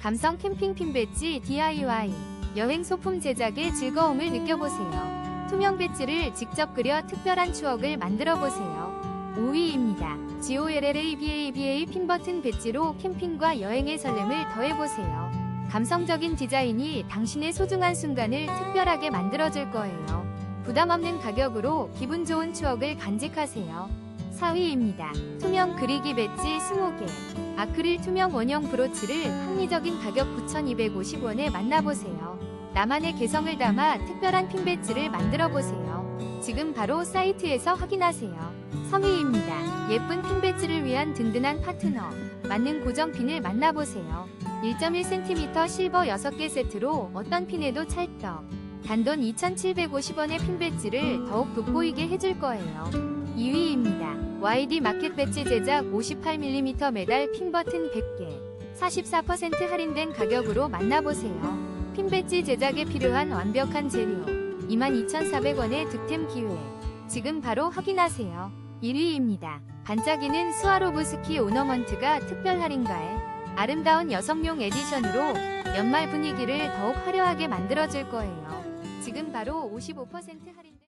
감성 캠핑 핀 배지 DIY 여행 소품 제작의 즐거움을 느껴보세요. 투명 배지를 직접 그려 특별한 추억을 만들어 보세요. 5위입니다. GOLLABABA 핀 버튼 배지로 캠핑과 여행의 설렘을 더해보세요. 감성적인 디자인이 당신의 소중한 순간을 특별하게 만들어줄 거예요. 부담 없는 가격으로 기분 좋은 추억을 간직하세요. 4위입니다. 투명 그리기 배지 20개. 아크릴 투명 원형 브로치를 합리적인 가격 9,250원에 만나보세요. 나만의 개성을 담아 특별한 핀 배지를 만들어 보세요. 지금 바로 사이트에서 확인하세요. 3위입니다. 예쁜 핀 배지를 위한 든든한 파트너. 맞는 고정 핀을 만나보세요. 1.1cm 실버 6개 세트로 어떤 핀에도 찰떡. 단돈 2,750원의 핀 배지를 더욱 돋보이게 해줄 거예요. 2위입니다. YD 마켓 배지 제작 58mm 메달 핀 버튼 100개. 44% 할인된 가격으로 만나보세요. 핀 배지 제작에 필요한 완벽한 재료. 22,400원의 득템 기회. 지금 바로 확인하세요. 1위입니다. 반짝이는 스와로브스키 오너먼트가 특별 할인가에 아름다운 여성용 에디션으로 연말 분위기를 더욱 화려하게 만들어줄 거예요. 지금 바로 55% 할인된